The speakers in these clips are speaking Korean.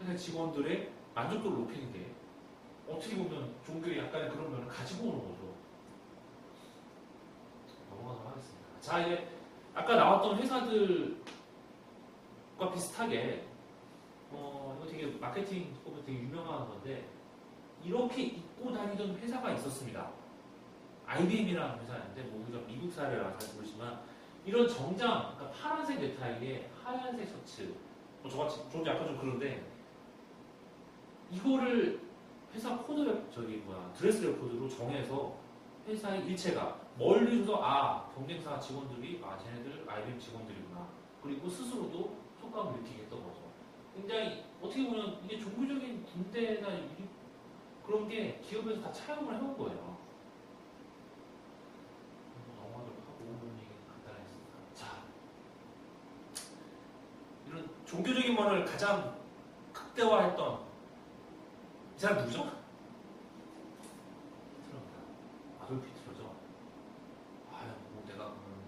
회사 직원들의 만족도를 높이는 게 어떻게 보면 종교의 약간의 그런 면을 가지고 오는 거죠. 넘어가도록 하겠습니다. 자, 이제 아까 나왔던 회사들과 비슷하게 어, 이거 되게 마케팅 법으로 되게 유명한 건데 이렇게 입고 다니던 회사가 있었습니다. IBM이라는 회사인데 뭐 우리가 미국 사례라 잘 모르지만 이런 정장, 그러니까 파란색 넥타이에 하얀색 셔츠, 뭐 저같이 좀 약간 좀 그런데 이거를 회사 코드 레- 저기 뭐야 드레스 레코드로 정해서 회사의 일체가 멀리서도 아 경쟁사 직원들이 아 쟤네들 IBM 직원들이구나 그리고 스스로도 속감을 느끼겠던 거죠. 굉장히 어떻게 보면 이게 종교적인 군대나 이- 그런 게 기업에서 다 차용을 해온 거예요. 넘어가도록 오늘 얘기 간단했습니다. 자, 이런 종교적인 면을 가장 극대화했던 이 사람 누구죠? 히틀러입니다. 아돌프 히틀러죠. 아유, 뭐 내가 그러면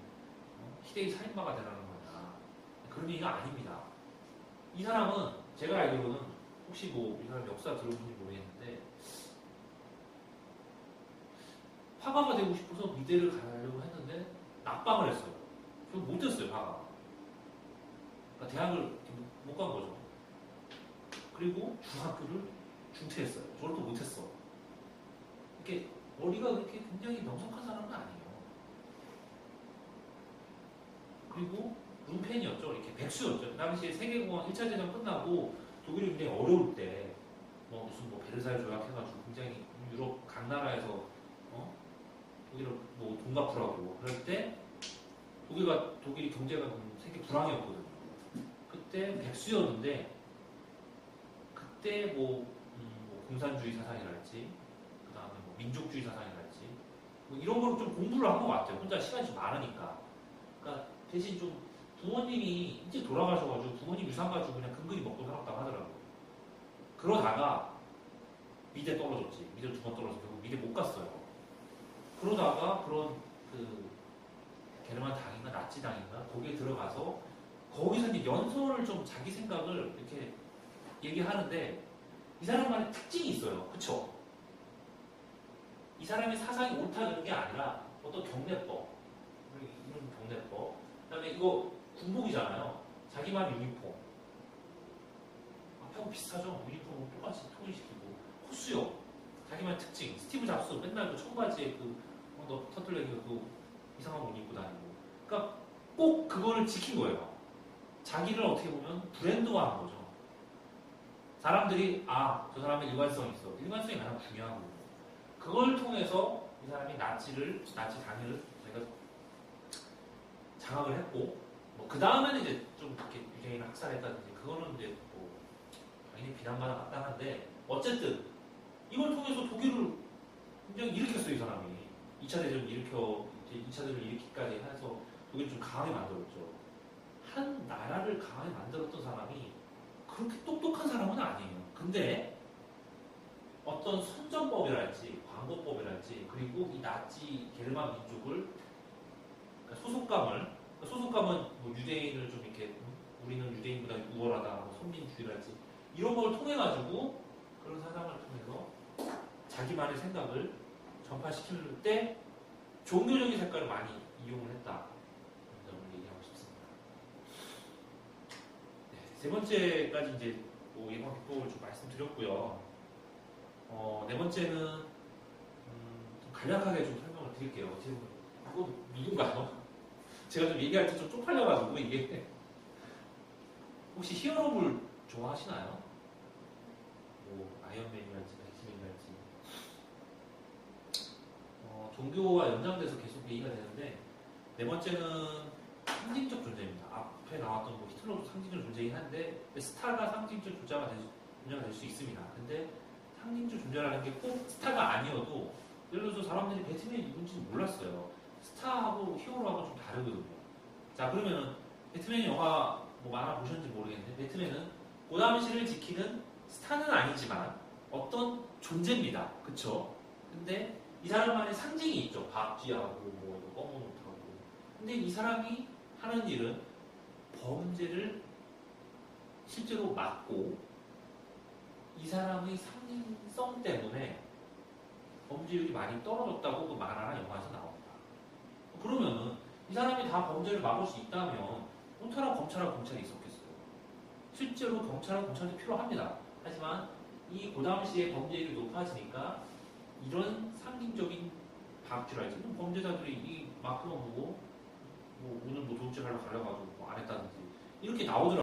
어? 희대의 살인마가 되라는 거냐. 그런 얘기가 아닙니다. 이 사람은 제가 알기로는 혹시 뭐 이 사람 역사 들어보는지 모르겠는데 화가가 되고 싶어서 미대를 가려고 했는데 낙방을 했어요. 저 못했어요, 화가. 그러니까 대학을 못 간 거죠. 그리고 중학교를 중퇴했어요. 또 못했어. 이렇게 머리가 그렇게 굉장히 명석한 사람은 아니에요. 그리고 룸펜이었죠. 이렇게 백수였죠. 그 당시에 세계공항 1차 대전 끝나고 독일이 굉장히 어려울 때, 뭐 무슨 뭐 베르사유 조약해가지고 굉장히 유럽 각 나라에서 어? 독일을 뭐돈 갚으라고 그럴 때 독일가 독일이 경제가 좀 세계 불황이었거든요. 그때 백수였는데 그때 뭐 공산주의 사상이랄지 그 다음에 뭐 민족주의 사상이랄지 뭐 이런 걸좀 공부를 한 것 같아요. 혼자 시간이 좀 많으니까. 그러니까 대신 좀 부모님이 일찍 돌아가셔가지고 부모님 유산 가지고 그냥 근근히 먹고 살았다고 하더라고요. 그러다가 미대 떨어졌지. 미대 두 번 떨어져서 결국 미대 못 갔어요. 그러다가 그런 그 게르만 당인가 나치 당인가 거기에 들어가서 거기서 이제 연설을 좀 자기 생각을 이렇게 얘기하는데 이 사람만의 특징이 있어요. 그쵸? 이 사람의 사상이 옳다는 게 아니라 어떤 경례법, 이런 경례법, 그 다음에 이거 군복이잖아요. 자기만의 유니폼. 앞하고 비슷하죠? 유니폼을 똑같이 통일시키고. 코수요. 자기만의 특징. 스티브 잡스 맨날 그 청바지에 그, 어, 너 터틀넥이 그 이상한 옷 입고 다니고. 그러니까 꼭 그거를 지킨 거예요. 자기를 어떻게 보면 브랜드화 한 거죠. 사람들이 아, 저 사람의 일관성이 있어. 일관성이 가장 중요한 거고. 그걸 통해서 이 사람이 나치를, 나치 당일을 제가 장악을 했고, 뭐, 그 다음에는 이제 좀 이렇게 유대인을 학살했다든지, 그거는 이제 뭐, 당연히 비난받아 마땅한데, 어쨌든, 이걸 통해서 독일을 굉장히 일으켰어요, 이 사람이. 2차 대전을 일으켜, 이제 2차 대전을 일으키기까지 해서 독일을 좀 강하게 만들었죠. 한 나라를 강하게 만들었던 사람이 그렇게 똑똑한 사람은 아니에요. 근데 어떤 선전법이랄지 광고법이랄지 그리고 이 나치 게르만 민족을 그러니까 소속감을 그러니까 소속감은 뭐 유대인을 좀 이렇게 음, 우리는 유대인보다 우월하다 뭐 선민주의랄지 이런 걸 통해 가지고 그런 사상을 통해서 자기만의 생각을 전파시킬 때 종교적인 색깔을 많이 이용을 했다 이런 점을 얘기하고 싶습니다. 네, 세 번째까지 이제 뭐 예방 기법을 좀 말씀드렸고요. 어, 네 번째는 음, 좀 간략하게 좀 설명을 드릴게요. 지금 이거 누군가요? 제가 좀 얘기할 때 좀 쪽팔려가지고 이게 혹시 히어로물 좋아하시나요? 뭐 아이언맨이랄지 백스맨이랄지 어, 종교와 연장돼서 계속 얘기가 되는데 네 번째는 상징적 존재입니다. 앞에 나왔던 뭐 히틀러도 상징적 존재이긴 한데 스타가 상징적 존재가 될, 수- 존재가 될 수 있습니다. 근데 상징적 존재라는 게 꼭 스타가 아니어도 예를 들어서 사람들이 배트맨이 누군지 몰랐어요. 스타하고 히어로하고 좀 다르거든요. 자 그러면은 배트맨 영화 뭐 만화 보셨는지 모르겠는데 배트맨은 고담시를 지키는 스타는 아니지만 어떤 존재입니다. 그쵸? 근데 이 사람만의 상징이 있죠. 박쥐하고 뭐 검은 옷하고. 근데 이 사람이 하는 일은 범죄를 실제로 막고 이 사람의 상징성 때문에 범죄율이 많이 떨어졌다고 그 만화나 영화에서 나옵니다. 그러면은 이 사람이 다 범죄를 막을 수 있다면 어떻게나 검찰하고 검찰이 있었겠어요. 실제로 경찰하고 검찰도 필요합니다. 하지만 이 고당시에 범죄율이 높아지니까 이런 상징적인 박쥐랄지 범죄자들이 이 마크만 보고 뭐 오늘 뭐 돈질하러 가려가지고 뭐 안 했다든지 이렇게 나오더라고요.